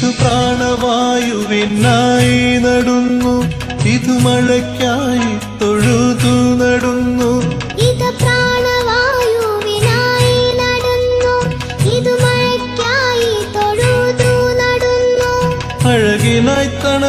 ഇത് പ്രാണവായുവിനായി നടുന്നു. ഇത് മഴയ്ക്കായി തൊഴുതു നടുന്നു. ഇത് പ്രാണവായുവിനായി നടന്നു. ഇത് മഴയ്ക്കായി തൊഴുതു നടന്നു. അഴകിനായി തണ